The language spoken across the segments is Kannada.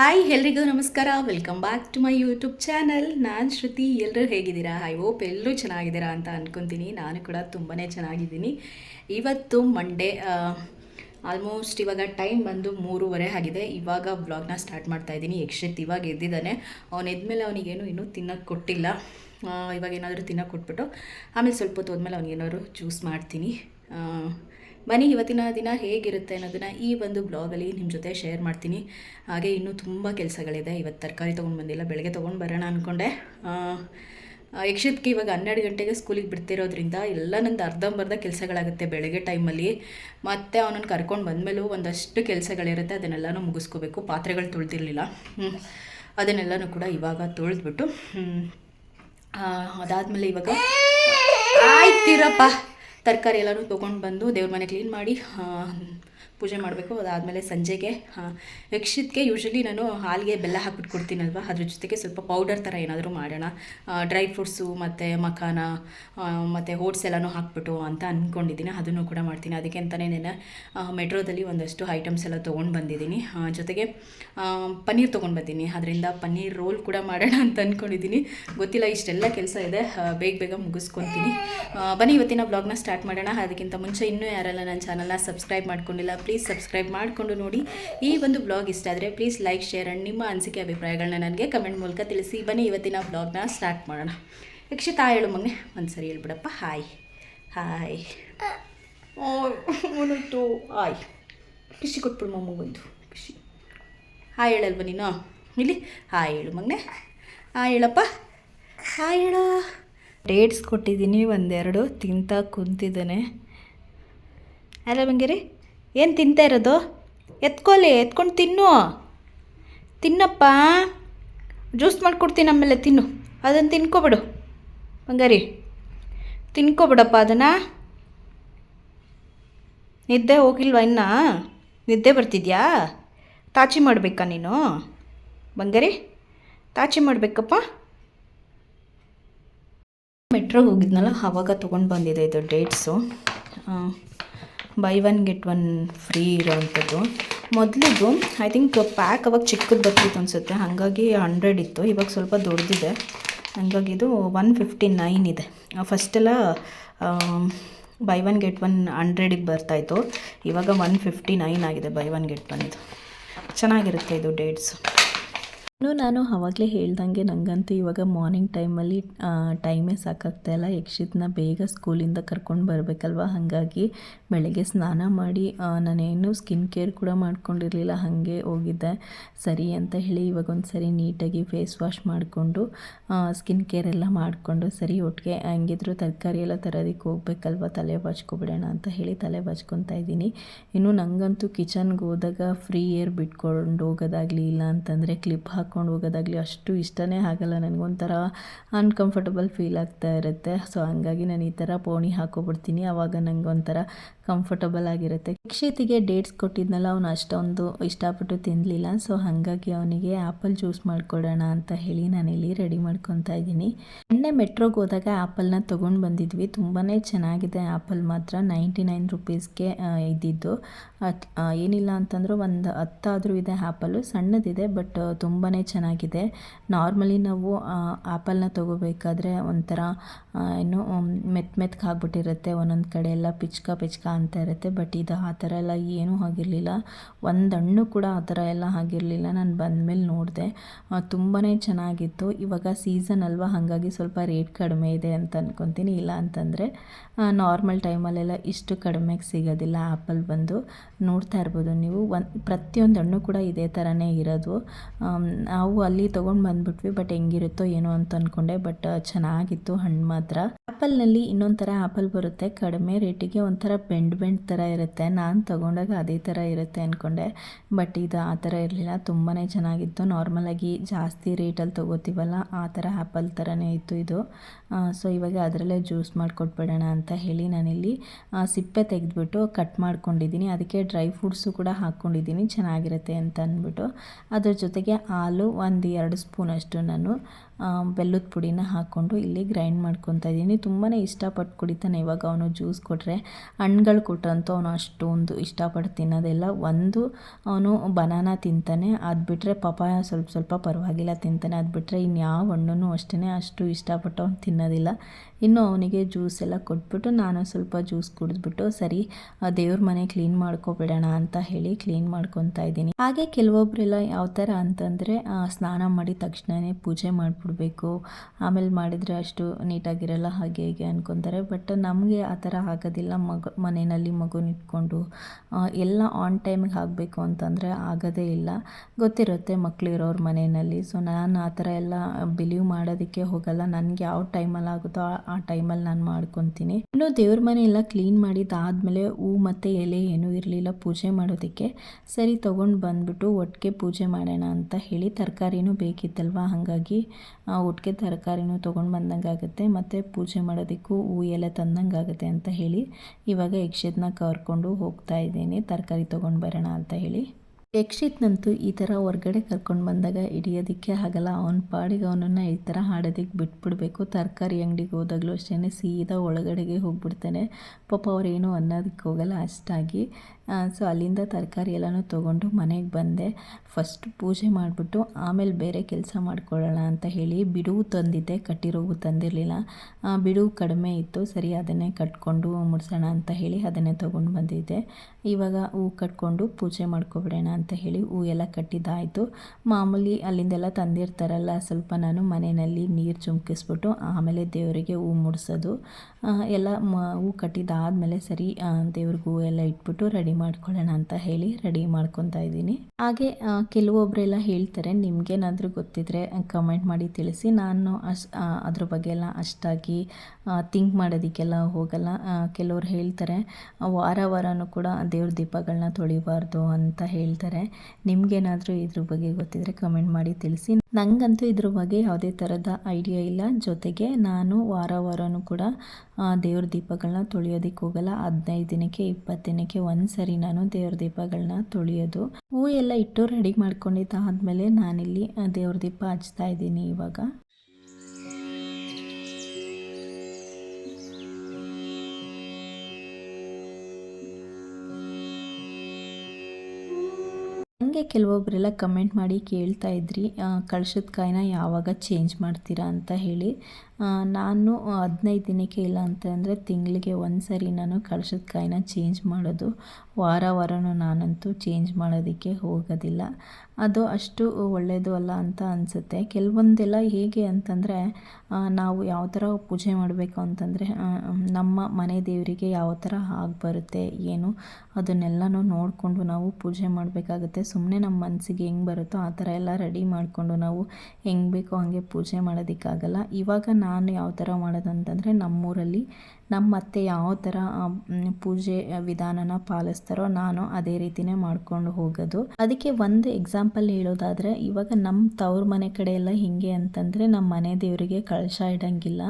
ಹಾಯ್ ಎಲ್ರಿಗೂ ನಮಸ್ಕಾರ. Welcome back to my YouTube channel ನಾನು ಶ್ರುತಿ. ಎಲ್ಲರೂ ಹೇಗಿದ್ದೀರಾ? ಐ ಹೋಪ್ ಎಲ್ಲರೂ ಚೆನ್ನಾಗಿದ್ದೀರಾ ಅಂತ ಅಂದ್ಕೊತೀನಿ ನಾನು ಕೂಡ ತುಂಬಾ ಚೆನ್ನಾಗಿದ್ದೀನಿ. ಇವತ್ತು ಮಂಡೇ ಆಲ್ಮೋಸ್ಟ್ ಇವಾಗ ಟೈಮ್ ಬಂದು ಮೂರುವರೆ ಆಗಿದೆ. ಇವಾಗ ಬ್ಲಾಗ್ನ ಸ್ಟಾರ್ಟ್ ಮಾಡ್ತಾ ಇದ್ದೀನಿ. ಯಕ್ಷಿತ್ ಇವಾಗ ಎದ್ದಿದ್ದಾನೆ. ಅವನು ಎದ್ಮೇಲೆ ಅವನಿಗೇನು ಇನ್ನೂ ತಿನ್ನೋಕ್ಕೆ ಕೊಟ್ಟಿಲ್ಲ. ಇವಾಗ ಏನಾದರೂ ತಿನ್ನೋಕೆ ಕೊಟ್ಬಿಟ್ಟು ಆಮೇಲೆ ಸ್ವಲ್ಪ ಹೊತ್ತು ಹೋದ್ಮೇಲೆ ಅವ್ನಿಗೇನಾದ್ರು ಜ್ಯೂಸ್ ಮಾಡ್ತೀನಿ. ಬನ್ನಿ ಇವತ್ತಿನ ದಿನ ಹೇಗಿರುತ್ತೆ ಅನ್ನೋದನ್ನು ಈ ಒಂದು ಬ್ಲಾಗಲ್ಲಿ ನಿಮ್ಮ ಜೊತೆ ಶೇರ್ ಮಾಡ್ತೀನಿ. ಹಾಗೆ ಇನ್ನೂ ತುಂಬ ಕೆಲಸಗಳಿದೆ. ಇವತ್ತು ತರಕಾರಿ ತೊಗೊಂಡು ಬಂದಿಲ್ಲ, ಬೆಳಗ್ಗೆ ತೊಗೊಂಡು ಬರೋಣ ಅಂದ್ಕೊಂಡೆ ಯಕ್ಷಿತ್ಗೆ ಇವಾಗ ಹನ್ನೆರಡು ಗಂಟೆಗೆ ಸ್ಕೂಲಿಗೆ ಬಿಡ್ತಿರೋದ್ರಿಂದ ಎಲ್ಲ ನಂದು ಅರ್ಧಂಬರ್ಧ ಕೆಲಸಗಳಾಗುತ್ತೆ ಬೆಳಗ್ಗೆ ಟೈಮಲ್ಲಿ ಮತ್ತು ಅವನನ್ನು ಕರ್ಕೊಂಡು ಬಂದಮೇಲೂ ಒಂದಷ್ಟು ಕೆಲಸಗಳಿರುತ್ತೆ, ಅದನ್ನೆಲ್ಲನೂ ಮುಗಿಸ್ಕೋಬೇಕು. ಪಾತ್ರೆಗಳು ತೊಳೆದಿರಲಿಲ್ಲ. ಅದನ್ನೆಲ್ಲನೂ ಕೂಡ ಇವಾಗ ತೊಳೆದ್ಬಿಟ್ಟು ಅದಾದಮೇಲೆ ಇವಾಗ ಆಯ್ತಿರಪ್ಪ ತರಕಾರಿ ಎಲ್ಲನೂ ತೊಗೊಂಡು ಬಂದು ದೇವ್ರ ಮನೆ ಕ್ಲೀನ್ ಮಾಡಿ ಪೂಜೆ ಮಾಡಬೇಕು. ಅದಾದಮೇಲೆ ಸಂಜೆಗೆ ಯಕ್ಷಿತ್ಗೆ ಯೂಶ್ವಲಿ ನಾನು ಹಾಲಿಗೆ ಬೆಲ್ಲ ಹಾಕ್ಬಿಟ್ಟು ಕೊಡ್ತೀನಲ್ವ ಅದ್ರ ಜೊತೆಗೆ ಸ್ವಲ್ಪ ಪೌಡರ್ ಥರ ಏನಾದರೂ ಮಾಡೋಣ. ಡ್ರೈ ಫ್ರೂಟ್ಸು ಮತ್ತು ಮಖಾನ ಮತ್ತು ಓಟ್ಸ್ ಎಲ್ಲನೂ ಹಾಕ್ಬಿಟ್ಟು ಅಂತ ಅಂದ್ಕೊಂಡಿದ್ದೀನಿ ಅದನ್ನು ಕೂಡ ಮಾಡ್ತೀನಿ. ಅದಕ್ಕೆ ಅಂತಲೇ ನೆನೆ ಮೆಟ್ರೋದಲ್ಲಿ ಒಂದಷ್ಟು ಐಟಮ್ಸ್ ಎಲ್ಲ ತೊಗೊಂಡು ಬಂದಿದ್ದೀನಿ ಜೊತೆಗೆ ಪನ್ನೀರ್ ತೊಗೊಂಡು ಬಂದಿದ್ದೀನಿ ಅದರಿಂದ ಪನ್ನೀರ್ ರೋಲ್ ಕೂಡ ಮಾಡೋಣ ಅಂತ ಅಂದ್ಕೊಂಡಿದ್ದೀನಿ ಗೊತ್ತಿಲ್ಲ, ಇಷ್ಟೆಲ್ಲ ಕೆಲಸ ಇದೆ. ಬೇಗ ಬೇಗ ಮುಗಿಸ್ಕೊತೀನಿ. ಬನ್ನಿ, ಇವತ್ತಿನ ಬ್ಲಾಗ್ನ ಸ್ಟಾರ್ಟ್ ಮಾಡೋಣ. ಅದಕ್ಕಿಂತ ಮುಂಚೆ ಇನ್ನೂ ಯಾರೆಲ್ಲ ನನ್ನ ಚಾನಲ್ನ ಸಬ್ಸ್ಕ್ರೈಬ್ ಮಾಡ್ಕೊಂಡಿಲ್ಲ ಪ್ಲೀಸ್ ಸಬ್ಸ್ಕ್ರೈಬ್ ಮಾಡಿಕೊಂಡು ನೋಡಿ. ಈ ಒಂದು ಬ್ಲಾಗ್ ಇಷ್ಟ ಆದರೆ ಪ್ಲೀಸ್ ಲೈಕ್ ಶೇರ್ ಆ್ಯಂಡ್ ನಿಮ್ಮ ಅನಿಸಿಕೆ ಅಭಿಪ್ರಾಯಗಳನ್ನ ನನಗೆ ಕಮೆಂಟ್ ಮೂಲಕ ತಿಳಿಸಿ. ಬನ್ನಿ ಇವತ್ತಿನ ಬ್ಲಾಗ್ನ ಸ್ಟಾರ್ಟ್ ಮಾಡೋಣ. ಯಕ್ಷಿತ ಹೇಳು ಮಗನೆ ಒಂದು ಸರಿ ಹೇಳ್ಬಿಡಪ್ಪ. ಹಾಯ್ ಹಾಯ್ ಓನುಂಟು ಹಾಯ್ ಖುಷಿ ಕೊಟ್ಬಿಡು ಮಮ್ಮಗೊಂದು ಖುಷಿ. ಹಾಯ್ ಹೇಳಲ್ವ ನೀನು? ಇಲ್ಲಿ? ಹಾಯ್ ಹೇಳು ಮಗನೆ ಹಾಯ್ ಹೇಳಪ್ಪ. ಹಾಯ್ ಹೇಳೋ. ಡೇಟ್ಸ್ ಕೊಟ್ಟಿದ್ದೀನಿ, ಒಂದೆರಡು ತಿಂತಾ ಕುಂತಿದ್ದಾನೆ. ಅಲ್ಲ ಬಂಗಿರಿ ಏನು ತಿಂತಾ ಇರೋದು? ಎತ್ಕೊಳ್ಳಿ ಎತ್ಕೊಂಡು ತಿನ್ನು. ತಿನ್ನಪ್ಪ. ಜ್ಯೂಸ್ ಮಾಡಿಕೊಡ್ತೀನಿ ಆಮೇಲೆ ತಿನ್ನು. ಅದನ್ನು ತಿನ್ಕೊಬಿಡು. ಬಂಗಾರಿ ತಿನ್ಕೊಬಿಡಪ್ಪ ಅದನ್ನು. ನಿದ್ದೆ ಹೋಗಿಲ್ವಾ ಇನ್ನ? ನಿದ್ದೆ ಬರ್ತಿದ್ಯಾ? ತಾಚಿ ಮಾಡಬೇಕಾ ನೀನು? ಬಂಗಾರಿ ತಾಚಿ ಮಾಡಬೇಕಪ್ಪ. ಮೆಟ್ರೋಗೆ ಹೋಗಿದ್ನಲ್ಲ ಆವಾಗ ತೊಗೊಂಡು ಬಂದಿದೆ ಇದು dates buy one get one free ಇರೋವಂಥದ್ದು. ಮೊದಲಿದ್ದು ಐ ಥಿಂಕ್ ಪ್ಯಾಕ್ ಅವಾಗ ಚಿಕ್ಕದು ಬರ್ತಿತ್ತು ಅನಿಸುತ್ತೆ, ಹಾಗಾಗಿ ಹಂಡ್ರೆಡ್ ಇತ್ತು, ಇವಾಗ ಸ್ವಲ್ಪ ದೊಡ್ಡದಿದೆ ಹಾಗಾಗಿ ಇದು ಒನ್ ಫಿಫ್ಟಿ ನೈನ್ ಇದೆ. ಫಸ್ಟೆಲ್ಲ ಬೈ ಒನ್ ಗೆಟ್ ಒನ್ ಹಂಡ್ರೆಡಿಗೆ ಬರ್ತಾಯಿತ್ತು ಇವಾಗ ಒನ್ ಫಿಫ್ಟಿ ನೈನ್ ಆಗಿದೆ ಬೈ ಒನ್ ಗೆಟ್ ಒನ್ ಇದು. ಚೆನ್ನಾಗಿರುತ್ತೆ ಇದು ಡೇಟ್ಸು ಇನ್ನು ನಾನು ಆವಾಗಲೇ ಹೇಳ್ದಂಗೆ ನನಗಂತೂ ಇವಾಗ ಮಾರ್ನಿಂಗ್ ಟೈಮಲ್ಲಿ ಟೈಮೇ ಸಾಕಾಗ್ತಾ ಇಲ್ಲ. ಯಕ್ಷಿತ್ನ ಬೇಗ ಸ್ಕೂಲಿಂದ ಕರ್ಕೊಂಡು ಬರಬೇಕಲ್ವ? ಹಾಗಾಗಿ ಬೆಳಗ್ಗೆ ಸ್ನಾನ ಮಾಡಿ ನಾನೇನು ಸ್ಕಿನ್ ಕೇರ್ ಕೂಡ ಮಾಡ್ಕೊಂಡಿರಲಿಲ್ಲ, ಹಾಗೆ ಹೋಗಿದ್ದೆ. ಸರಿ ಅಂತ ಹೇಳಿ ಇವಾಗ ಒಂದು ಸರಿ ನೀಟಾಗಿ ಫೇಸ್ ವಾಶ್ ಮಾಡಿಕೊಂಡು ಸ್ಕಿನ್ ಕೇರ್ ಎಲ್ಲ ಮಾಡಿಕೊಂಡು ಸರಿ ಒಟ್ಟಿಗೆ ಹಂಗಿದ್ರು ತರಕಾರಿ ಎಲ್ಲ ತರೋದಕ್ಕೆ ಹೋಗ್ಬೇಕಲ್ವ? ತಲೆ ಬಾಚ್ಕೊಬಿಡೋಣ ಅಂತ ಹೇಳಿ ತಲೆ ಬಾಚ್ಕೊತಾ ಇದ್ದೀನಿ. ಇನ್ನು ನನಗಂತೂ ಕಿಚನ್ಗೆ ಹೋದಾಗ ಫ್ರೀ ಏರ್ ಬಿಟ್ಕೊಂಡು ಹೋಗೋದಾಗಲಿ ಇಲ್ಲ ಅಂತಂದರೆ ಕ್ಲಿಪ್ ಹಾಕ್ಕೊಂಡು ಹೋಗೋದಾಗಲಿ ಅಷ್ಟು ಇಷ್ಟನೇ ಆಗಲ್ಲ. ನನಗೊಂಥರ ಅನ್ಕಂಫರ್ಟಬಲ್ ಫೀಲ್ ಆಗ್ತಾ ಇರುತ್ತೆ. ಸೊ ಹಂಗಾಗಿ ನಾನು ಈ ಥರ ಪೋಣಿ ಹಾಕೋಬಿಡ್ತೀನಿ. ಆವಾಗ ನನಗೆ ಒಂಥರ ಕಂಫರ್ಟಬಲ್ ಆಗಿರುತ್ತೆ. ಅಕ್ಷಿತಿಗೆ ಡೇಟ್ಸ್ ಕೊಟ್ಟಿದ್ನಲ್ಲ, ಅವನು ಅಷ್ಟೊಂದು ಇಷ್ಟಪಟ್ಟು ತಿನ್ನಲಿಲ್ಲ ಸೊ ಹಾಗಾಗಿ ಅವನಿಗೆ ಆ್ಯಪಲ್ ಜ್ಯೂಸ್ ಮಾಡಿಕೊಡೋಣ ಅಂತ ಹೇಳಿ ನಾನಿಲ್ಲಿ ರೆಡಿ ಮಾಡ್ಕೊತಾ ಇದ್ದೀನಿ. ನಿನ್ನೆ ಮೆಟ್ರೋಗೆ ಹೋದಾಗ ಆ್ಯಪಲ್ನ ತೊಗೊಂಡು ಬಂದಿದ್ವಿ. ತುಂಬಾ ಚೆನ್ನಾಗಿದೆ ಆ್ಯಪಲ್ ಮಾತ್ರ. ನೈಂಟಿ ನೈನ್ ರುಪೀಸ್ಗೆ ಇದ್ದಿದ್ದು. ಏನಿಲ್ಲ ಅಂತಂದ್ರೆ ಒಂದು ಹತ್ತಾದರೂ ಇದೆ ಆ್ಯಪಲ್ಲು ಸಣ್ಣದಿದೆ ಬಟ್ ತುಂಬಾ ಚೆನ್ನಾಗಿದೆ. ನಾರ್ಮಲಿ ನಾವು ಆ್ಯಪಲ್ನ ತೊಗೋಬೇಕಾದ್ರೆ ಒಂಥರ ಏನು ಮೆತ್ ಮೆತ್ತಗೆ ಆಗ್ಬಿಟ್ಟಿರುತ್ತೆ. ಒಂದೊಂದು ಕಡೆ ಎಲ್ಲ ಪಿಚ್ಕ ಪಿಚ್ಕ ಅಂತ ಇರುತ್ತೆ. ಬಟ್ ಇದು ಆ ಥರ ಎಲ್ಲ ಏನೂ ಆಗಿರಲಿಲ್ಲ. ಒಂದು ಹಣ್ಣು ಕೂಡ ಆ ಥರ ಎಲ್ಲ ಆಗಿರಲಿಲ್ಲ. ನಾನು ಬಂದಮೇಲೆ ನೋಡಿದೆ. ತುಂಬಾ ಚೆನ್ನಾಗಿತ್ತು. ಇವಾಗ ಸೀಸನ್ ಅಲ್ವಾ? ಹಾಗಾಗಿ ಸ್ವಲ್ಪ ರೇಟ್ ಕಡಿಮೆ ಇದೆ ಅಂತ ಅಂದ್ಕೊತೀನಿ ಇಲ್ಲ ಅಂತಂದರೆ ನಾರ್ಮಲ್ ಟೈಮಲ್ಲೆಲ್ಲ ಇಷ್ಟು ಕಡಿಮೆಗೆ ಸಿಗೋದಿಲ್ಲ ಆ್ಯಪಲ್ ಬಂದು. ನೋಡ್ತಾ ಇರ್ಬೋದು ನೀವು. ಒಂದು ಪ್ರತಿಯೊಂದು ಹಣ್ಣು ಕೂಡ ಇದೇ ಥರನೇ ಇರೋದು. ನಾವು ಅಲ್ಲಿ ತೊಗೊಂಡು ಬಂದ್ಬಿಟ್ವಿ. ಬಟ್ ಹೆಂಗಿರುತ್ತೋ ಏನೋ ಅಂತ ಅಂದ್ಕೊಂಡೆ ಬಟ್ ಚೆನ್ನಾಗಿತ್ತು ಹಣ್ಣು ಮಾತ್ರ. ಆ್ಯಪಲ್ನಲ್ಲಿ ಇನ್ನೊಂದು ಥರ ಬರುತ್ತೆ. ಕಡಿಮೆ ರೇಟಿಗೆ ಒಂಥರ ಬೆಂಡ್ ಬೆಂಡ್ ಥರ ಇರುತ್ತೆ. ನಾನು ತಗೊಂಡಾಗ ಅದೇ ಥರ ಇರುತ್ತೆ ಅಂದ್ಕೊಂಡೆ ಬಟ್ ಇದು ಆ ಥರ ಇರಲಿಲ್ಲ. ತುಂಬಾ ಚೆನ್ನಾಗಿತ್ತು. ನಾರ್ಮಲಾಗಿ ಜಾಸ್ತಿ ರೇಟಲ್ಲಿ ತೊಗೋತೀವಲ್ಲ, ಆ ಥರ ಆ್ಯಪಲ್ ಥರನೇ ಇತ್ತು ಇದು. ಸೊ ಇವಾಗ ಅದರಲ್ಲೇ ಜ್ಯೂಸ್ ಮಾಡಿಕೊಟ್ಬಿಡೋಣ ಅಂತ ಹೇಳಿ ನಾನಿಲ್ಲಿ ಸಿಪ್ಪೆ ತೆಗೆದ್ಬಿಟ್ಟು ಕಟ್ ಮಾಡ್ಕೊಂಡಿದ್ದೀನಿ. ಅದಕ್ಕೆ ಡ್ರೈ ಫ್ರೂಟ್ಸು ಕೂಡ ಹಾಕ್ಕೊಂಡಿದ್ದೀನಿ ಚೆನ್ನಾಗಿರುತ್ತೆ ಅಂತ ಅಂದ್ಬಿಟ್ಟು. ಅದ್ರ ಜೊತೆಗೆ ಹಾಲು ಒಂದು ಎರಡು ಸ್ಪೂನಷ್ಟು ನಾನು ಬೆಲ್ಲದ ಪುಡಿನ ಹಾಕ್ಕೊಂಡು ಇಲ್ಲಿ ಗ್ರೈಂಡ್ ಮಾಡ್ಕೊತಾ ಇದ್ದೀನಿ. ತುಂಬಾ ಇಷ್ಟಪಟ್ಟು ಕುಡಿತಾನೆ. ಇವಾಗ ಅವನು ಜ್ಯೂಸ್ ಕೊಟ್ಟರೆ ಹಣ್ಣುಗಳು ಕೊಟ್ಟರಂತೂ ಅವನು ಅಷ್ಟೊಂದು ಇಷ್ಟಪಟ್ಟು ತಿನ್ನೋದಿಲ್ಲ. ಒಂದು, ಅವನು ಬನಾನ ತಿಂತಾನೆ. ಅದು ಬಿಟ್ಟರೆ ಪಪಾಯ ಸ್ವಲ್ಪ ಸ್ವಲ್ಪ ಪರವಾಗಿಲ್ಲ ತಿಂತಾನೆ. ಅದು ಬಿಟ್ಟರೆ ಇನ್ಯಾವ ಹಣ್ಣು ಅಷ್ಟೇ ಅಷ್ಟು ಇಷ್ಟಪಟ್ಟು ಅವನು ತಿನ್ನೋದಿಲ್ಲ. ಇನ್ನು ಅವನಿಗೆ ಜ್ಯೂಸ್ ಎಲ್ಲ ಕೊಟ್ಬಿಟ್ಟು ನಾನು ಸ್ವಲ್ಪ ಜ್ಯೂಸ್ ಕುಡಿದ್ಬಿಟ್ಟು ಸರಿ ದೇವ್ರ ಮನೆ ಕ್ಲೀನ್ ಮಾಡ್ಕೊಬಿಡೋಣ ಅಂತ ಹೇಳಿ ಕ್ಲೀನ್ ಮಾಡ್ಕೊತಾ ಇದ್ದೀನಿ. ಹಾಗೆ ಕೆಲವೊಬ್ಬರೆಲ್ಲ ಯಾವ ಥರ ಅಂತಂದರೆ ಸ್ನಾನ ಮಾಡಿದ ತಕ್ಷಣವೇ ಪೂಜೆ ಮಾಡಿಬಿಡ್ಬೇಕು ಆಮೇಲೆ ಮಾಡಿದರೆ ಅಷ್ಟು ನೀಟಾಗಿರಲ್ಲ ಹಾಗೆ ಹೀಗೆ ಅನ್ಕೊತಾರೆ. ಬಟ್ ನಮಗೆ ಆ ಥರ ಆಗೋದಿಲ್ಲ. ಮಗು, ಮನೆಯಲ್ಲಿ ಮಗುನ ಎಲ್ಲ ಆನ್ ಟೈಮಿಗೆ ಆಗಬೇಕು ಅಂತಂದರೆ ಆಗೋದೇ ಇಲ್ಲ. ಗೊತ್ತಿರುತ್ತೆ ಮಕ್ಕಳಿರೋರು ಮನೆಯಲ್ಲಿ. ಸೊ ನಾನು ಆ ಥರ ಎಲ್ಲ ಬಿಲೀವ್ ಮಾಡೋದಕ್ಕೆ ಹೋಗಲ್ಲ. ನನಗೆ ಯಾವ ಟೈಮಲ್ಲಿ ಆಗುತ್ತೋ ಆ ಟೈಮಲ್ಲಿ ನಾನು ಮಾಡ್ಕೊತೀನಿ. ಇನ್ನು ದೇವ್ರ ಮನೆ ಎಲ್ಲ ಕ್ಲೀನ್ ಮಾಡಿದ್ದಾದಮೇಲೆ ಹೂ ಮತ್ತು ಎಲೆ ಏನೂ ಇರಲಿಲ್ಲ ಪೂಜೆ ಮಾಡೋದಕ್ಕೆ. ಸರಿ, ತೊಗೊಂಡು ಬಂದುಬಿಟ್ಟು ಒಟ್ಟಿಗೆ ಪೂಜೆ ಮಾಡೋಣ ಅಂತ ಹೇಳಿ ತರಕಾರಿನೂ ಬೇಕಿತ್ತಲ್ವ? ಹಾಗಾಗಿ ಒಟ್ಟಿಗೆ ತರಕಾರಿನೂ ತೊಗೊಂಡು ಬಂದಂಗೆ ಆಗುತ್ತೆ ಮತ್ತು ಪೂಜೆ ಮಾಡೋದಕ್ಕೂ ಹೂ ಎಲ್ಲ ತಂದಂಗೆ ಆಗುತ್ತೆ ಅಂತ ಹೇಳಿ ಇವಾಗ ಯಕ್ಷತ್ನ ಕರ್ಕೊಂಡು ಹೋಗ್ತಾ ಇದ್ದೀನಿ. ತರಕಾರಿ ತೊಗೊಂಡು ಬರೋಣ ಅಂತ ಹೇಳಿ. ಯಕ್ಷಿತ್ನಂತೂ ಈ ಥರ ಹೊರಗಡೆ ಕರ್ಕೊಂಡು ಬಂದಾಗ ಹಿಡಿಯೋದಕ್ಕೆ ಆಗಲ್ಲ. ಅವನ ಪಾಡಿಗೆ ಅವನನ್ನು ಈ ಥರ ಹಾಡೋದಕ್ಕೆ ಬಿಟ್ಬಿಡ್ಬೇಕು. ತರಕಾರಿ ಅಂಗಡಿಗೆ ಹೋದಾಗಲೂ ಅಷ್ಟೇ ಸೀದಾ ಒಳಗಡೆಗೆ ಹೋಗ್ಬಿಡ್ತಾನೆ. ಪಾಪ ಅವರೇನು ಅನ್ನೋದಕ್ಕೆ ಹೋಗಲ್ಲ ಅಷ್ಟಾಗಿ. ಸೊ ಅಲ್ಲಿಂದ ತರಕಾರಿ ಎಲ್ಲನೂ ತೊಗೊಂಡು ಮನೆಗೆ ಬಂದೆ. ಫಸ್ಟ್ ಪೂಜೆ ಮಾಡಿಬಿಟ್ಟು ಆಮೇಲೆ ಬೇರೆ ಕೆಲಸ ಮಾಡ್ಕೊಳ್ಳೋಣ ಅಂತ ಹೇಳಿ ಬಿಡುವು ತಂದಿದ್ದೆ. ಕಟ್ಟಿರೋ ಹೂವು ತಂದಿರಲಿಲ್ಲ. ಬಿಡುವು ಕಡಿಮೆ ಇತ್ತು. ಸರಿ, ಅದನ್ನೇ ಕಟ್ಕೊಂಡು ಮುಡಿಸೋಣ ಅಂತ ಹೇಳಿ ಅದನ್ನೇ ತೊಗೊಂಡು ಬಂದಿದ್ದೆ. ಇವಾಗ ಹೂ ಕಟ್ಕೊಂಡು ಪೂಜೆ ಮಾಡ್ಕೊಬಿಡೋಣ ಅಂತ ಹೇಳಿ ಹೂ ಎಲ್ಲ ಕಟ್ಟಿದ್ದಾಯಿತು. ಮಾಮೂಲಿ ಅಲ್ಲಿಂದೆಲ್ಲ ತಂದಿರ್ತಾರಲ್ಲ, ಸ್ವಲ್ಪ ನಾನು ಮನೆಯಲ್ಲಿ ನೀರು ಚುಮ್ಕಿಸ್ಬಿಟ್ಟು ಆಮೇಲೆ ದೇವರಿಗೆ ಹೂ ಮುಡಿಸೋದು. ಎಲ್ಲ ಮ ಹೂ ಕಟ್ಟಿದ್ದಾದಮೇಲೆ ಸರಿ ದೇವ್ರಿಗೆ ಹೂ ಎಲ್ಲ ಇಟ್ಬಿಟ್ಟು ರೆಡಿ ಮಾಡ್ಕೊಳ್ಳೋಣ ಅಂತ ಹೇಳಿ ರೆಡಿ ಮಾಡ್ಕೊತಾ ಇದ್ದೀನಿ. ಹಾಗೆ ಕೆಲವೊಬ್ಬರೆಲ್ಲ ಹೇಳ್ತಾರೆ, ನಿಮಗೇನಾದರೂ ಗೊತ್ತಿದ್ರೆ ಕಮೆಂಟ್ ಮಾಡಿ ತಿಳಿಸಿ. ನಾನು ಅಶ್ ಅದ್ರ ಬಗ್ಗೆ ಎಲ್ಲ ಅಷ್ಟಾಗಿ ಥಿಂಕ್ ಮಾಡೋದಕ್ಕೆಲ್ಲ ಹೋಗಲ್ಲ. ಕೆಲವ್ರು ಹೇಳ್ತಾರೆ, ವಾರ ವಾರನೂ ಕೂಡ ದೇವ್ರ ದೀಪಗಳನ್ನ ತೊಳಿಬಾರ್ದು ಅಂತ ಹೇಳ್ತಾರೆ. ನಿಮಗೇನಾದರೂ ಇದ್ರ ಬಗ್ಗೆ ಗೊತ್ತಿದ್ರೆ ಕಮೆಂಟ್ ಮಾಡಿ ತಿಳಿಸಿ. ನನಗಂತೂ ಇದ್ರ ಬಗ್ಗೆ ಯಾವುದೇ ಥರದ ಐಡಿಯಾ ಇಲ್ಲ. ಜೊತೆಗೆ ನಾನು ವಾರ ವಾರನೂ ಕೂಡ ದೇವ್ರ ದೀಪಗಳನ್ನ ತೊಳೆಯೋದಕ್ಕೆ ಹೋಗಲ್ಲ. ಹದಿನೈದು ದಿನಕ್ಕೆ ಇಪ್ಪತ್ತು ದಿನಕ್ಕೆ ಒಂದು ಸರಿ ನಾನು ದೇವ್ರ ದೀಪಗಳನ್ನ ತೊಳೆಯೋದು. ಹೂ ಎಲ್ಲ ಇಟ್ಟು ರೆಡಿ ಮಾಡ್ಕೊಂಡಿದ್ದಾದಮೇಲೆ ನಾನಿಲ್ಲಿ ದೇವ್ರ ದೀಪ ಹಚ್ತಾ ಇದ್ದೀನಿ ಇವಾಗ. ನನಗೆ ಕೆಲವೊಬ್ಬರೆಲ್ಲ ಕಮೆಂಟ್ ಮಾಡಿ ಕೇಳ್ತಾ ಇದ್ರಿ ಕಳಶದ ಕಾಯಿನ ಯಾವಾಗ ಚೇಂಜ್ ಮಾಡ್ತೀರಾ ಅಂತ ಹೇಳಿ. ನಾನು ಹದಿನೈದು ದಿನಕ್ಕೆ ಇಲ್ಲ ಅಂತಂದರೆ ತಿಂಗಳಿಗೆ ಒಂದು ಸರಿ ನಾನು ಕಳ್ಸದ ಕಾಯಿನ ಚೇಂಜ್ ಮಾಡೋದು. ವಾರ ವಾರನೂ ನಾನಂತೂ ಚೇಂಜ್ ಮಾಡೋದಕ್ಕೆ ಹೋಗೋದಿಲ್ಲ. ಅದು ಅಷ್ಟು ಒಳ್ಳೆಯದು ಅಲ್ಲ ಅಂತ ಅನಿಸುತ್ತೆ. ಕೆಲವೊಂದೆಲ್ಲ ಹೇಗೆ ಅಂತಂದರೆ ನಾವು ಯಾವ ಥರ ಪೂಜೆ ಮಾಡಬೇಕು ಅಂತಂದರೆ ನಮ್ಮ ಮನೆ ದೇವರಿಗೆ ಯಾವ ಥರ ಆಗಿ ಬರುತ್ತೆ, ಏನು ಅದನ್ನೆಲ್ಲನೂ ನೋಡಿಕೊಂಡು ನಾವು ಪೂಜೆ ಮಾಡಬೇಕಾಗುತ್ತೆ. ಸುಮ್ಮನೆ ನಮ್ಮ ಮನಸ್ಸಿಗೆ ಹೆಂಗೆ ಬರುತ್ತೋ ಆ ಥರ ಎಲ್ಲ ರೆಡಿ ಮಾಡಿಕೊಂಡು ನಾವು ಹೆಂಗೆ ಬೇಕೋ ಹಾಗೆ ಪೂಜೆ ಮಾಡೋದಕ್ಕಾಗಲ್ಲ. ಇವಾಗ ನಾನು ಯಾವ ಥರ ಮಾಡೋದು ಅಂತಂದರೆ ನಮ್ಮೂರಲ್ಲಿ ನಮ್ಮ ಅತ್ತೆ ಯಾವ ಥರ ಪೂಜೆ ವಿಧಾನನ ಪಾಲಿಸ್ತಾರೋ ನಾನು ಅದೇ ರೀತಿನೇ ಮಾಡ್ಕೊಂಡು ಹೋಗೋದು. ಅದಕ್ಕೆ ಒಂದು ಎಕ್ಸಾಂಪಲ್ ಹೇಳೋದಾದರೆ, ಇವಾಗ ನಮ್ಮ ತವ್ರ ಮನೆ ಕಡೆ ಎಲ್ಲ ಹಿಂಗೆ ಅಂತಂದರೆ ನಮ್ಮ ಮನೆ ದೇವರಿಗೆ ಕಳಶ ಇಡಂಗಿಲ್ಲ.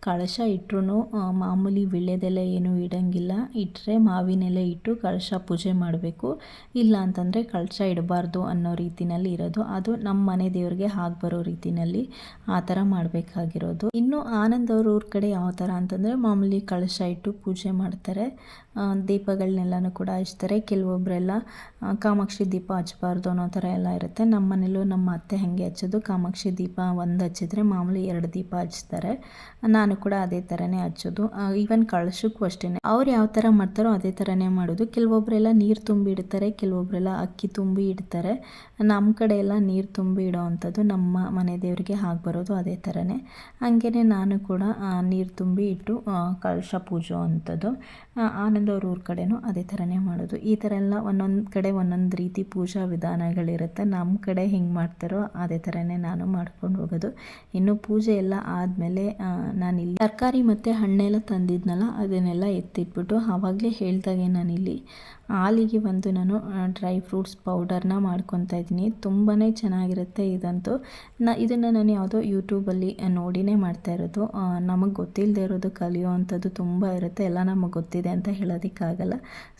ಕಳಶ ಇಟ್ಟರು ಮಾಮೂಲಿ ವಿಳ್ಯದೆಲೆ ಏನು ಇಡಂಗಿಲ್ಲ. ಇಟ್ಟರೆ ಮಾವಿನೆಲೆ ಇಟ್ಟು ಕಳಶ ಪೂಜೆ ಮಾಡಬೇಕು. ಇಲ್ಲ ಅಂತಂದರೆ ಕಳಶ ಇಡಬಾರ್ದು ಅನ್ನೋ ರೀತಿನಲ್ಲಿ ಇರೋದು. ಅದು ನಮ್ಮ ಮನೆ ದೇವರಿಗೆ ಹಾಗೆ ಬರೋ ರೀತಿನಲ್ಲಿ ಆ ಥರ ಮಾಡಬೇಕಾಗಿರೋದು. ಇನ್ನು ಆನಂದ್ ಅವ್ರ ಊರ ಕಡೆ ಯಾವ ಥರ ಅಂತಂದರೆ ಮಾಮೂಲಿ ಕಳಶ ಇಟ್ಟು ಪೂಜೆ ಮಾಡ್ತಾರೆ. ದೀಪಗಳನ್ನೆಲ್ಲನೂ ಕೂಡ ಹಚ್ತಾರೆ. ಕೆಲವೊಬ್ಬರೆಲ್ಲ ಕಾಮಾಕ್ಷಿ ದೀಪ ಹಚ್ಬಾರ್ದು ಅನ್ನೋ ಥರ ಎಲ್ಲ ಇರುತ್ತೆ. ನಮ್ಮ ಮನೇಲೂ ನಮ್ಮ ಅತ್ತೆ ಹಾಗೆ ಹಚ್ಚೋದು. ಕಾಮಾಕ್ಷಿ ದೀಪ ಒಂದು ಹಚ್ಚಿದ್ರೆ ಮಾಮೂಲಿ ಎರಡು ದೀಪ ಹಚ್ತಾರೆ. ನಾನು ಕೂಡ ಅದೇ ಥರನೇ ಹಚ್ಚೋದು. ಈವನ್ ಕಳಶಕ್ಕೂ ಅಷ್ಟೇ ಅವ್ರು ಯಾವ ಥರ ಮಾಡ್ತಾರೋ ಅದೇ ಥರನೇ ಮಾಡೋದು. ಕೆಲವೊಬ್ಬರೆಲ್ಲ ನೀರು ತುಂಬಿ ಇಡ್ತಾರೆ ಕೆಲವೊಬ್ಬರೆಲ್ಲ ಅಕ್ಕಿ ತುಂಬಿ ಇಡ್ತಾರೆ. ನಮ್ಮ ಕಡೆ ಎಲ್ಲ ನೀರು ತುಂಬಿ ಇಡೋ ಅಂಥದ್ದು ನಮ್ಮ ಮನೆ ದೇವರಿಗೆ ಹಾಗೆ ಬರೋದು ಅದೇ ಥರನೇ. ನಾನು ಕೂಡ ನೀರು ತುಂಬಿ ಇಟ್ಟು ಕಳಶ ಪೂಜೆ ಅಂಥದ್ದು ಆನಂದ ಅವ್ರ ಊರ ಕಡೆನೂ ಅದೇ ಥರನೇ ಮಾಡೋದು. ಈ ಥರ ಎಲ್ಲ ಒಂದೊಂದು ಕಡೆ ಒಂದೊಂದು ರೀತಿ ಪೂಜಾ ವಿಧಾನಗಳಿರುತ್ತೆ. ನಮ್ಮ ಕಡೆ ಹೆಂಗೆ ಮಾಡ್ತಾರೋ ಅದೇ ಥರನೇ ನಾನು ಮಾಡ್ಕೊಂಡು ಹೋಗೋದು. ಇನ್ನು ಪೂಜೆ ಎಲ್ಲ ಆದಮೇಲೆ ನಾನಿಲ್ಲಿ ತರಕಾರಿ ಮತ್ತು ಹಣ್ಣೆಲ್ಲ ತಂದಿದ್ನಲ್ಲ, ಅದನ್ನೆಲ್ಲ ಎತ್ತಿಟ್ಬಿಟ್ಟು ಆವಾಗಲೇ ಹೇಳ್ದಾಗೆ ನಾನಿಲ್ಲಿ ಹಾಲಿಗೆ ಒಂದು ನಾನು ಡ್ರೈ ಫ್ರೂಟ್ಸ್ ಪೌಡರ್ನ ಮಾಡ್ಕೊತಾ ಇದ್ದೀನಿ. ತುಂಬಾ ಚೆನ್ನಾಗಿರುತ್ತೆ ಇದಂತೂ. ನ, ಇದನ್ನು ನಾನು ಯಾವುದೋ ಯೂಟ್ಯೂಬಲ್ಲಿ ನೋಡಿನೇ ಮಾಡ್ತಾ ಇರೋದು. ನಮಗೆ ಗೊತ್ತಿಲ್ಲದೆ ಇರೋದು ಕಲಿಯೋ ಅಂಥದ್ದು ತುಂಬ ಇರುತ್ತೆ. ಎಲ್ಲ ನಮಗೆ ಗೊತ್ತಿದೆ ಅಂತ ಹೇಳೋದಕ್ಕಾಗಲ್ಲ.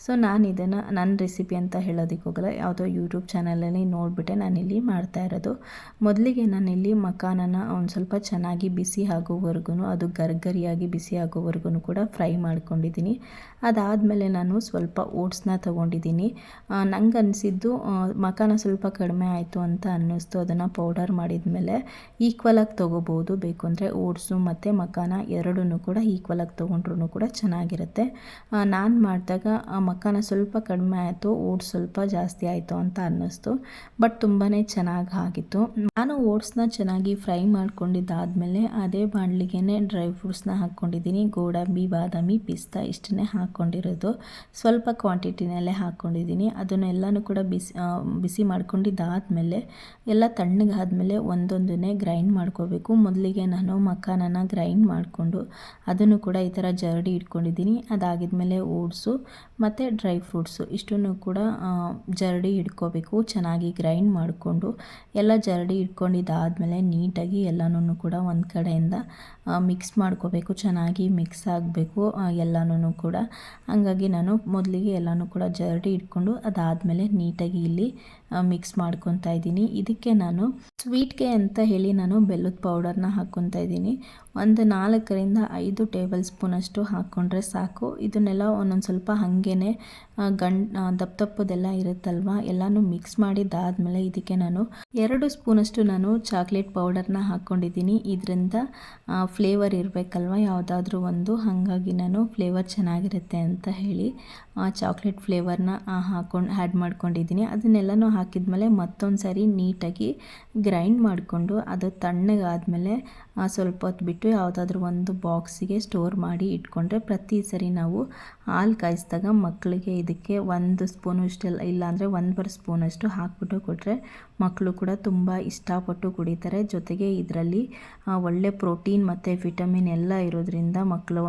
ಸೊ ನಾನು ಇದನ್ನು ನನ್ನ ರೆಸಿಪಿ ಅಂತ ಹೇಳೋದಕ್ಕೆ ಹೋಗಲ್ಲ. ಯಾವುದೋ ಯೂಟ್ಯೂಬ್ ಚಾನಲಲ್ಲಿ ನೋಡಿಬಿಟ್ಟೆ ನಾನಿಲ್ಲಿ ಮಾಡ್ತಾ ಇರೋದು. ಮೊದಲಿಗೆ ನಾನಿಲ್ಲಿ ಮಕಾನನ ಒಂದು ಸ್ವಲ್ಪ ಚೆನ್ನಾಗಿ ಬಿಸಿ ಆಗೋವರೆಗೂ ಅದು ಗರ್ಗರಿಯಾಗಿ ಬಿಸಿ ಆಗೋವರೆಗೂ ಕೂಡ ಫ್ರೈ ಮಾಡ್ಕೊಂಡಿದ್ದೀನಿ. ಅದಾದಮೇಲೆ ನಾನು ಸ್ವಲ್ಪ ಓಟ್ಸ್ನ ತೊಗೊಂಡಿದ್ದೀನಿ. ನಂಗೆ ಅನಿಸಿದ್ದು ಮಖಾನ ಸ್ವಲ್ಪ ಕಡಿಮೆ ಆಯಿತು ಅಂತ ಅನ್ನಿಸ್ತು. ಅದನ್ನು ಪೌಡರ್ ಮಾಡಿದ ಮೇಲೆ ಈಕ್ವಲಾಗಿ ತೊಗೋಬೋದು. ಬೇಕು ಅಂದರೆ ಓಟ್ಸು ಮತ್ತು ಮಖಾನ ಎರಡೂ ಕೂಡ ಈಕ್ವಲಾಗಿ ತೊಗೊಂಡ್ರೂ ಕೂಡ ಚೆನ್ನಾಗಿರುತ್ತೆ. ನಾನು ಮಾಡಿದಾಗ ಮಖಾನ ಸ್ವಲ್ಪ ಕಡಿಮೆ ಆಯಿತು, ಓಟ್ಸ್ ಸ್ವಲ್ಪ ಜಾಸ್ತಿ ಆಯಿತು ಅಂತ ಅನ್ನಿಸ್ತು. ಬಟ್ ತುಂಬಾ ಚೆನ್ನಾಗಿ ಆಗಿತ್ತು. ನಾನು ಓಟ್ಸ್ನ ಚೆನ್ನಾಗಿ ಫ್ರೈ ಮಾಡ್ಕೊಂಡಿದ್ದಾದಮೇಲೆ ಅದೇ ಬಾಣಲಿಗೆ ಡ್ರೈ ಫ್ರೂಟ್ಸ್ನ ಹಾಕ್ಕೊಂಡಿದ್ದೀನಿ. ಗೋಡಂಬಿ, ಬಾದಾಮಿ, ಪಿಸ್ತಾ ಇಷ್ಟನ್ನೇ ಹಾಕ್ಕೊಂಡಿರೋದು. ಸ್ವಲ್ಪ ಕ್ವಾಂಟಿಟಿನಲ್ಲೇ ಹಾಕ್ಕೊಂಡಿದ್ದೀನಿ ಅದನ್ನೆಲ್ಲನೂ ಕೂಡ ಬಿಸಿ ಬಿಸಿ ಮಾಡ್ಕೊಂಡಿದ್ದಾದಮೇಲೆ ಎಲ್ಲ ತಣ್ಣಗಾದಮೇಲೆ ಒಂದೊಂದನ್ನೇ ಗ್ರೈಂಡ್ ಮಾಡ್ಕೋಬೇಕು. ಮೊದಲಿಗೆ ನಾನು ಮಖಾನನ ಗ್ರೈಂಡ್ ಮಾಡಿಕೊಂಡು ಅದನ್ನು ಕೂಡ ಈ ಥರ ಜರಡಿ ಇಟ್ಕೊಂಡಿದ್ದೀನಿ. ಅದಾಗಿದ್ಮೇಲೆ ಓಟ್ಸು ಮತ್ತು ಡ್ರೈ ಫ್ರೂಟ್ಸು ಇಷ್ಟನ್ನು ಕೂಡ ಜರಡಿ ಇಟ್ಕೋಬೇಕು. ಚೆನ್ನಾಗಿ ಗ್ರೈಂಡ್ ಮಾಡಿಕೊಂಡು ಎಲ್ಲ ಜರಡಿ ಇಟ್ಕೊಂಡಿದ್ದಾದಮೇಲೆ ನೀಟಾಗಿ ಎಲ್ಲನೂ ಕೂಡ ಒಂದು ಕಡೆಯಿಂದ ಮಿಕ್ಸ್ ಮಾಡ್ಕೋಬೇಕು, ಚೆನ್ನಾಗಿ ಮಿಕ್ಸ್ ಆಗಬೇಕು ಎಲ್ಲನೂ ಕೂಡ. ಹಾಗಾಗಿ ನಾನು ಮೊದಲಿಗೆ ಎಲ್ಲನೂ ಕೂಡ ಜರಡಿ ಇಟ್ಕೊಂಡು ಅದಾದಮೇಲೆ ನೀಟಾಗಿ ಇಲ್ಲಿ ಮಿಕ್ಸ್ ಮಾಡ್ಕೊತಾ ಇದ್ದೀನಿ. ಇದಕ್ಕೆ ನಾನು ಸ್ವೀಟ್ಗೆ ಅಂತ ಹೇಳಿ ನಾನು ಬೆಲ್ಲದ ಪೌಡರ್ನ ಹಾಕ್ಕೊತಾ ಇದ್ದೀನಿ. ಒಂದು ನಾಲ್ಕರಿಂದ ಐದು ಟೇಬಲ್ ಸ್ಪೂನಷ್ಟು ಹಾಕ್ಕೊಂಡ್ರೆ ಸಾಕು. ಇದನ್ನೆಲ್ಲ ಒಂದೊಂದು ಸ್ವಲ್ಪ ಹಾಗೇ ಗಂಡ್ ದಪ್ಪ ದಪ್ಪದೆಲ್ಲ ಇರುತ್ತಲ್ವ, ಎಲ್ಲನೂ ಮಿಕ್ಸ್ ಮಾಡಿದ್ದಾದಮೇಲೆ ಇದಕ್ಕೆ ನಾನು ಎರಡು ಸ್ಪೂನಷ್ಟು ನಾನು ಚಾಕ್ಲೇಟ್ ಪೌಡರ್ನ ಹಾಕ್ಕೊಂಡಿದ್ದೀನಿ ಇದರಿಂದ ಫ್ಲೇವರ್ ಇರಬೇಕಲ್ವ, ಯಾವುದಾದ್ರೂ ಒಂದು. ಹಾಗಾಗಿ ನಾನು ಫ್ಲೇವರ್ ಚೆನ್ನಾಗಿರುತ್ತೆ ಅಂತ ಹೇಳಿ ಚಾಕ್ಲೇಟ್ ಫ್ಲೇವರ್ನ ಹಾಕೊಂಡು ಆ್ಯಡ್ ಮಾಡ್ಕೊಂಡಿದ್ದೀನಿ. ಅದನ್ನೆಲ್ಲನೂ ಹಾಕಿದ್ಮೇಲೆ ಮತ್ತೊಂದು ಸಾರಿ ನೀಟಾಗಿ ಗ್ರೈಂಡ್ ಮಾಡಿಕೊಂಡು ಅದು ತಣ್ಣಗಾದಮೇಲೆ ಸ್ವಲ್ಪ ಹೊತ್ತು ಬಿಟ್ಟು ಯಾವುದಾದ್ರೂ ಒಂದು ಬಾಕ್ಸಿಗೆ ಸ್ಟೋರ್ ಮಾಡಿ ಇಟ್ಕೊಂಡ್ರೆ ಪ್ರತಿ ಸರಿ ನಾವು ಹಾಲು ಕಾಯಿಸಿದಾಗ ಮಕ್ಕಳಿಗೆ ಇದಕ್ಕೆ ಒಂದು ಸ್ಪೂನು ಇಷ್ಟೆಲ್ಲ, ಇಲ್ಲಾಂದರೆ ಒಂದುವರೆ ಸ್ಪೂನಷ್ಟು ಹಾಕ್ಬಿಟ್ಟು ಕೊಟ್ಟರೆ ಮಕ್ಕಳು ಕೂಡ ತುಂಬ ಇಷ್ಟಪಟ್ಟು ಕುಡಿತಾರೆ. ಜೊತೆಗೆ ಇದರಲ್ಲಿ ಒಳ್ಳೆ ಪ್ರೋಟೀನ್ ಮತ್ತು ವಿಟಮಿನ್ ಎಲ್ಲ ಇರೋದ್ರಿಂದ ಮಕ್ಕಳು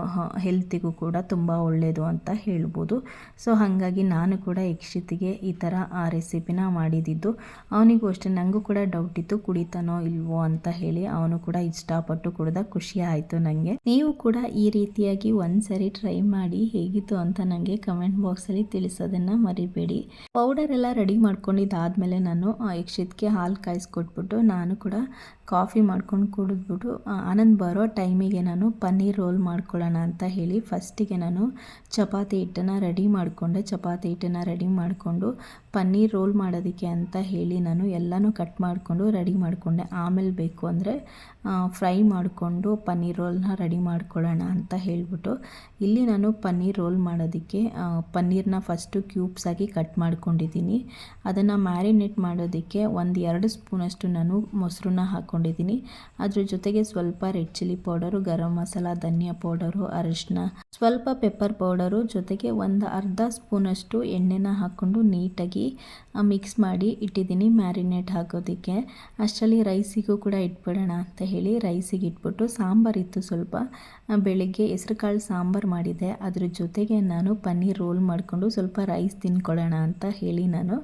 ಹೆಲ್ತಿಗೂ ಕೂಡ ತುಂಬ ಒಳ್ಳೆಯದು ಅಂತ ಹೇಳ್ಬೋದು. ಸೊ, ಹಾಗಾಗಿ ನಾನು ಕೂಡ ಯಕ್ಷಿತಿಗೆ ಈ ಥರ ಆ ರೆಸಿಪಿನ ಮಾಡಿದ್ದು. ಅವನಿಗೂ ಅಷ್ಟೇ ನನಗೂ ಕೂಡ ಡೌಟ್ ಇತ್ತು, ಕುಡಿತಾನೋ ಇಲ್ವೋ ಅಂತ ಹೇಳಿ ಅವನು ಕೂಡ ಇಷ್ಟಪಟ್ಟು ಕುಡ್ದ ಖುಷಿ ಆಯಿತು ನನಗೆ ನೀವು ಕೂಡ ಈ ರೀತಿಯಾಗಿ ಒಂದ್ಸರಿ ಟ್ರೈ ಮಾಡಿ ಹೇಗಿತ್ತು ಅಂತ ನನಗೆ ಕಮೆಂಟ್ ಬಾಕ್ಸಲ್ಲಿ ತಿಳಿಸೋದನ್ನು ಮರಿಬೇಡಿ. ಪೌಡರ್ ಎಲ್ಲ ರೆಡಿ ಮಾಡ್ಕೊಂಡಿದ್ದಾದಮೇಲೆ ನಾನು ಯಕ್ಷಿತ್ಗೆ ಹಾಲು ಕಾಯಿಸ್ಕೊಟ್ಬಿಟ್ಟು ನಾನು ಕೂಡ ಕಾಫಿ ಮಾಡ್ಕೊಂಡು ಕುಡಿದ್ಬಿಟ್ಟು ಆನಂದ್ ಬರೋ ಟೈಮಿಗೆ ನಾನು ಪನ್ನೀರ್ ರೋಲ್ ಮಾಡ್ಕೊಳ್ಳೋಣ ಅಂತ ಹೇಳಿ ಫಸ್ಟಿಗೆ ನಾನು ಚಪಾತಿ ಹಿಟ್ಟನ್ನು ರೆಡಿ ಮಾಡಿಕೊಂಡೆ. ಚಪಾತಿ ಹಿಟ್ಟನ್ನು ರೆಡಿ ಮಾಡಿಕೊಂಡು ಪನ್ನೀರ್ ರೋಲ್ ಮಾಡೋದಕ್ಕೆ ಅಂತ ಹೇಳಿ ನಾನು ಎಲ್ಲನೂ ಕಟ್ ಮಾಡಿಕೊಂಡು ರೆಡಿ ಮಾಡಿಕೊಂಡೆ. ಆಮೇಲೆ ಬೇಕು ಅಂದರೆ ಫ್ರೈ ಮಾಡಿಕೊಂಡು ಪನ್ನೀರ್ ರೋಲ್ನ ರೆಡಿ ಮಾಡ್ಕೊಳ್ಳೋಣ ಅಂತ ಹೇಳಿಬಿಟ್ಟು, ಇಲ್ಲಿ ನಾನು ಪನ್ನೀರ್ ರೋಲ್ ಮಾಡೋದಕ್ಕೆ ಪನ್ನೀರ್ನ ಫಸ್ಟು ಕ್ಯೂಬ್ಸಾಗಿ ಕಟ್ ಮಾಡ್ಕೊಂಡಿದ್ದೀನಿ. ಅದನ್ನು ಮ್ಯಾರಿನೇಟ್ ಮಾಡೋದಕ್ಕೆ ಒಂದು ಎರಡು ಸ್ಪೂನಷ್ಟು ನಾನು ಮೊಸರನ್ನ ಹಾಕ್ಕೊಂಡಿದ್ದೀನಿ ಅದ್ರ ಜೊತೆಗೆ ಸ್ವಲ್ಪ red chilli powder garam masala, ಧನಿಯಾ ಪೌಡರು ಅರಿಶಿನ ಸ್ವಲ್ಪ ಪೆಪ್ಪರ್ ಪೌಡರು ಜೊತೆಗೆ ಒಂದು ಅರ್ಧ ಸ್ಪೂನಷ್ಟು ಎಣ್ಣೆನ ಹಾಕ್ಕೊಂಡು ನೀಟಾಗಿ ಮಿಕ್ಸ್ ಮಾಡಿ ಇಟ್ಟಿದ್ದೀನಿ ಮ್ಯಾರಿನೇಟ್ ಹಾಕೋದಕ್ಕೆ. ಅಷ್ಟರಲ್ಲಿ ರೈಸಿಗೂ ಕೂಡ ಇಟ್ಬಿಡೋಣ ಅಂತ ಹೇಳಿ ರೈಸಿಗೆ ಇಟ್ಬಿಟ್ಟು ಸಾಂಬಾರಿತ್ತು ಸ್ವಲ್ಪ ಬೆಳಗ್ಗೆ ಹೆಸ್ರುಕಾಳು ಸಾಂಬಾರು ಮಾಡಿದ್ದೆ ಅದ್ರ ಜೊತೆಗೆ ನಾನು ಪನ್ನೀರ್ ರೋಲ್ ಮಾಡಿಕೊಂಡು ಸ್ವಲ್ಪ ರೈಸ್ ತಿನ್ಕೊಳ್ಳೋಣ ಅಂತ ಹೇಳಿ ನಾನು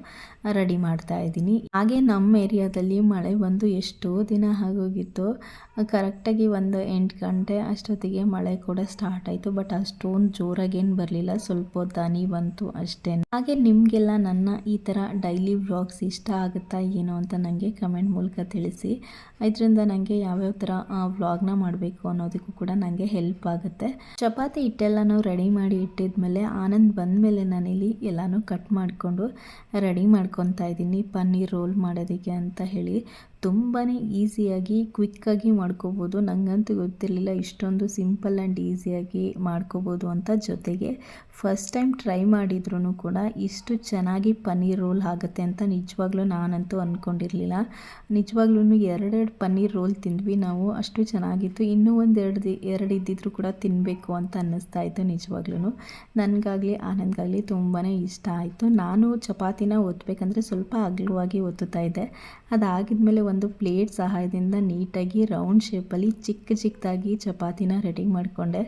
ರೆಡಿ ಮಾಡ್ತಾ ಇದ್ದೀನಿ. ಹಾಗೆ ನಮ್ಮ ಏರಿಯಾದಲ್ಲಿ ಮಳೆ ಬಂದು ಎಷ್ಟೋ ದಿನ ಆಗೋಗಿತ್ತು. ಕರೆಕ್ಟಾಗಿ ಒಂದು ಎಂಟು ಗಂಟೆ ಅಷ್ಟೊತ್ತಿಗೆ ಮಳೆ ಕೂಡ ಸ್ಟಾರ್ಟ್ ಆಯಿತು. ಬಟ್ ಅಷ್ಟೊಂದು ಜೋರಾಗೇನು ಬರಲಿಲ್ಲ. ಸ್ವಲ್ಪ ದಾನಿ ಬಂತು ಅಷ್ಟೇ. ಹಾಗೆ ನಿಮಗೆಲ್ಲ ನನ್ನ ಈ ಥರ ಡೈಲಿ ವ್ಲಾಗ್ಸ್ ಇಷ್ಟ ಆಗುತ್ತಾ ಏನೋ ಅಂತ ನನಗೆ ಕಮೆಂಟ್ ಮೂಲಕ ತಿಳಿಸಿ. ಇದರಿಂದ ನನಗೆ ಯಾವ್ಯಾವ ಥರ ವ್ಲಾಗ್ನ ಮಾಡಬೇಕು ಅನ್ನೋದಕ್ಕೂ ಕೂಡ ನನಗೆ ಹೆಲ್ಪ್ ಆಗುತ್ತೆ. ಚಪಾತಿ ಹಿಟ್ಟೆಲ್ಲನೂ ರೆಡಿ ಮಾಡಿ ಇಟ್ಟಿದ್ಮೇಲೆ ಆನಂದ್ ಬಂದಮೇಲೆ ನಾನಿಲ್ಲಿ ಎಲ್ಲನೂ ಕಟ್ ಮಾಡಿಕೊಂಡು ರೆಡಿ ಮಾಡ್ಕೊತಾ ಇದ್ದೀನಿ. ಪನ್ನೀರ್ ರೋಲ್ ಮಾಡೋದಕ್ಕೆ ಅಂತ ಹೇಳಿ. ತುಂಬಾ ಈಸಿಯಾಗಿ, ಕ್ವಿಕ್ಕಾಗಿ ಮಾಡ್ಕೋಬೋದು. ನನಗಂತೂ ಗೊತ್ತಿರಲಿಲ್ಲ ಇಷ್ಟೊಂದು ಸಿಂಪಲ್ ಆ್ಯಂಡ್ ಈಸಿಯಾಗಿ ಮಾಡ್ಕೋಬೋದು ಅಂತ ಜೊತೆಗೆ ಫಸ್ಟ್ ಟೈಮ್ ಟ್ರೈ ಮಾಡಿದ್ರೂ ಕೂಡ ಇಷ್ಟು ಚೆನ್ನಾಗಿ ಪನ್ನೀರ್ ರೋಲ್ ಆಗುತ್ತೆ ಅಂತ ನಿಜವಾಗ್ಲೂ ನಾನಂತೂ ಅಂದ್ಕೊಂಡಿರಲಿಲ್ಲ ನಿಜವಾಗ್ಲೂ ಎರಡೆರಡು ಪನ್ನೀರ್ ರೋಲ್ ತಿಂದ್ವಿ ನಾವು, ಅಷ್ಟು ಚೆನ್ನಾಗಿತ್ತು. ಇನ್ನೂ ಒಂದು ಎರಡು ದಿ, ಎರಡು ಇದ್ದಿದ್ರು ಕೂಡ ತಿನ್ನಬೇಕು ಅಂತ ಅನ್ನಿಸ್ತಾ ಇತ್ತು ನಿಜವಾಗ್ಲೂ ನನಗಾಗಲಿ, ಆನಂದ್ಗಾಗಲಿ ತುಂಬಾ ಇಷ್ಟ ಆಯಿತು. ನಾನು ಚಪಾತಿನ ಒತ್ತಬೇಕಂದ್ರೆ ಸ್ವಲ್ಪ ಅಗಲವಾಗಿ ಒತ್ತುತ್ತಾ ಇದ್ದೆ. ಅದಾಗಿದ್ಮೇಲೆ ಒಂದು ಪ್ಲೇಟ್ ಸಹಾಯದಿಂದ ನೀಟಾಗಿ ರೌಂಡ್ ಶೇಪಲ್ಲಿ ಚಿಕ್ಕ ಚಿಕ್ಕದಾಗಿ ಚಪಾತಿನ ರೆಡಿ ಮಾಡಿಕೊಂಡೆ.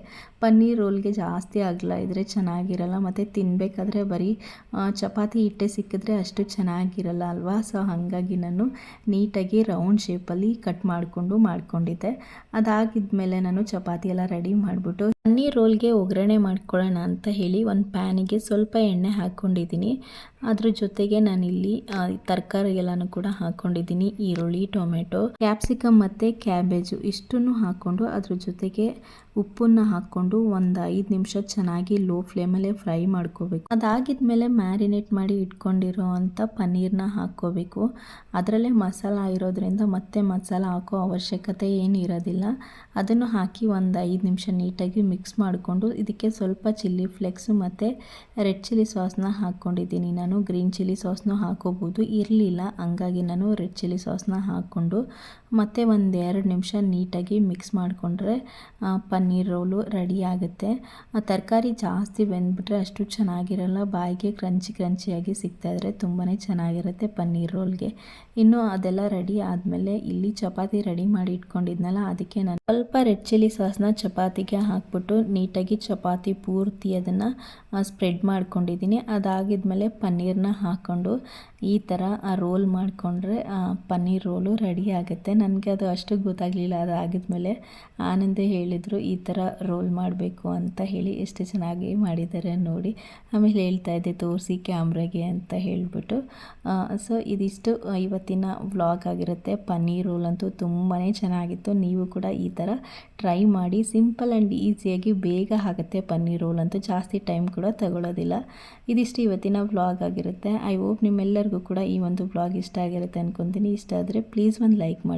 ಪನ್ನೀರ್ ರೋಲ್ಗೆ ಜಾಸ್ತಿ ಆಗಲ್ಲ ಇದ್ದರೆ ಚೆನ್ನಾಗಿರಲ್ಲ, ಮತ್ತು ತಿನ್ನಬೇಕಾದ್ರೆ ಬರೀ ಚಪಾತಿ ಹಿಟ್ಟೆ ಸಿಕ್ಕಿದ್ರೆ ಅಷ್ಟು ಚೆನ್ನಾಗಿರಲ್ಲ ಅಲ್ವಾ? ಸೊ ಹಾಗಾಗಿ ನಾನು ನೀಟಾಗಿ ರೌಂಡ್ ಶೇಪಲ್ಲಿ ಕಟ್ ಮಾಡಿಕೊಂಡು ಮಾಡ್ಕೊಂಡಿದ್ದೆ. ಅದಾಗಿದ್ಮೇಲೆ ನಾನು ಚಪಾತಿ ಎಲ್ಲ ರೆಡಿ ಮಾಡಿಬಿಟ್ಟು ಪನ್ನೀರ್ ರೋಲ್ಗೆ ಒಗ್ಗರಣೆ ಮಾಡ್ಕೊಳ್ಳೋಣ ಅಂತ ಹೇಳಿ ಒಂದು ಪ್ಯಾನಿಗೆ ಸ್ವಲ್ಪ ಎಣ್ಣೆ ಹಾಕ್ಕೊಂಡಿದ್ದೀನಿ. ಅದ್ರ ಜೊತೆಗೆ ನಾನಿಲ್ಲಿ ತರಕಾರಿ ಎಲ್ಲನೂ ಕೂಡ ಹಾಕ್ಕೊಂಡಿದ್ದೀನಿ. ಈರುಳ್ಳಿ, ಟೊಮೆಟೊ, ಕ್ಯಾಪ್ಸಿಕಮ್ ಮತ್ತು ಕ್ಯಾಬೇಜು ಇಷ್ಟನ್ನು ಹಾಕ್ಕೊಂಡು ಅದ್ರ ಜೊತೆಗೆ ಉಪ್ಪನ್ನು ಹಾಕ್ಕೊಂಡು ಒಂದು ಐದು ನಿಮಿಷ ಚೆನ್ನಾಗಿ ಲೋ ಫ್ಲೇಮಲ್ಲೇ ಫ್ರೈ ಮಾಡ್ಕೋಬೇಕು. ಅದಾಗಿದ್ಮೇಲೆ ಮ್ಯಾರಿನೇಟ್ ಮಾಡಿ ಇಟ್ಕೊಂಡಿರೋ ಅಂಥ ಪನ್ನೀರ್ನ ಹಾಕ್ಕೋಬೇಕು. ಅದರಲ್ಲೇ ಮಸಾಲ ಇರೋದ್ರಿಂದ ಮತ್ತೆ ಮಸಾಲ ಹಾಕೋ ಅವಶ್ಯಕತೆ ಏನು ಇರೋದಿಲ್ಲ ಅದನ್ನು ಹಾಕಿ ಒಂದು ಐದು ನಿಮಿಷ ನೀಟಾಗಿ ಮಿಕ್ಸ್ ಮಾಡಿಕೊಂಡು ಇದಕ್ಕೆ ಸ್ವಲ್ಪ ಚಿಲ್ಲಿ ಫ್ಲೆಕ್ಸು ಮತ್ತು ರೆಡ್ ಚಿಲ್ಲಿ ಸಾಸ್ನ ಹಾಕ್ಕೊಂಡಿದ್ದೀನಿ. ನಾನು ಗ್ರೀನ್ ಚಿಲ್ಲಿ ಸಾಸ್ನು ಹಾಕೋಬೋದು. ಇರಲಿಲ್ಲ, ಹಂಗಾಗಿ ನಾನು ರೆಡ್ ಚಿಲ್ಲಿ ಸಾಸ್ನ ಹಾಕ್ಕೊಂಡು ಮತ್ತು ಒಂದು ಎರಡು ನಿಮಿಷ ನೀಟಾಗಿ ಮಿಕ್ಸ್ ಮಾಡಿಕೊಂಡ್ರೆ ಪನ್ನೀರ್ ರೋಲು ರೆಡಿ ಆಗುತ್ತೆ. ತರಕಾರಿ ಜಾಸ್ತಿ ಬೆಂದ್ಬಿಟ್ರೆ ಅಷ್ಟು ಚೆನ್ನಾಗಿರಲ್ಲ. ಬಾಯಿಗೆ ಕ್ರಂಚಿ ಕ್ರಂಚಿಯಾಗಿ ಸಿಗ್ತಾಯಿದ್ರೆ ತುಂಬಾ ಚೆನ್ನಾಗಿರುತ್ತೆ ಪನ್ನೀರ್ ರೋಲ್ಗೆ. ಇನ್ನು ಅದೆಲ್ಲ ರೆಡಿ ಆದಮೇಲೆ ಇಲ್ಲಿ ಚಪಾತಿ ರೆಡಿ ಮಾಡಿ ಇಟ್ಕೊಂಡಿದ್ನಲ್ಲ, ಅದಕ್ಕೆ ನಾನು ಸ್ವಲ್ಪ ರೆಡ್ ಚಿಲ್ಲಿ ಸಾಸ್ನ ಚಪಾತಿಗೆ ಹಾಕ್ಬಿಟ್ಟು ನೀಟಾಗಿ ಚಪಾತಿ ಪೂರ್ತಿ ಅದನ್ನು ಸ್ಪ್ರೆಡ್ ಮಾಡ್ಕೊಂಡಿದ್ದೀನಿ. ಅದಾಗಿದ್ಮೇಲೆ ಪನ್ನೀರ್ನ ಹಾಕ್ಕೊಂಡು ಈ ಥರ ರೋಲ್ ಮಾಡಿಕೊಂಡ್ರೆ ಪನ್ನೀರ್ ರೋಲು ರೆಡಿ ಆಗುತ್ತೆ. ನನಗೆ ಅದು ಅಷ್ಟು ಗೊತ್ತಾಗಲಿಲ್ಲ. ಅದಾಗಿದ್ಮೇಲೆ ಆನಂದೇ ಹೇಳಿದರು, ಈ ಥರ ರೋಲ್ ಮಾಡಬೇಕು ಅಂತ ಹೇಳಿ ಎಷ್ಟು ಚೆನ್ನಾಗಿ ಮಾಡಿದ್ದಾರೆ ನೋಡಿ. ಆಮೇಲೆ ಹೇಳ್ತಾ ಇದ್ದೆ, ತೋರಿಸಿ ಕ್ಯಾಮ್ರಾಗೆ ಅಂತ ಹೇಳಿಬಿಟ್ಟು. ಸೊ ಇದಿಷ್ಟು ಇವತ್ತಿನ ವ್ಲಾಗ್ ಆಗಿರುತ್ತೆ. ಪನ್ನೀರ್ ರೋಲ್ ಅಂತೂ ತುಂಬಾ ಚೆನ್ನಾಗಿತ್ತು. ನೀವು ಕೂಡ ಈ ಥರ ಟ್ರೈ ಮಾಡಿ ಸಿಂಪಲ್ ಆ್ಯಂಡ್ ಈಸಿಯಾಗಿ ಬೇಗ ಆಗುತ್ತೆ ಪನ್ನೀರ್ ರೋಲ್ ಅಂತೂ ಜಾಸ್ತಿ ಟೈಮ್ ಕೂಡ ತಗೊಳ್ಳೋದಿಲ್ಲ. ಇದಿಷ್ಟು ಇವತ್ತಿನ ವ್ಲಾಗ್ ಆಗಿರುತ್ತೆ. ಐ ಹೋಪ್ ನಿಮ್ಮೆಲ್ಲರಿಗೂ ಕೂಡ ಈ ಒಂದು ವ್ಲಾಗ್ ಇಷ್ಟ ಆಗಿರುತ್ತೆ ಅಂದ್ಕೊತೀನಿ ಇಷ್ಟ ಆದರೆ ಪ್ಲೀಸ್ ಒಂದು ಲೈಕ್ ಮಾಡಿ.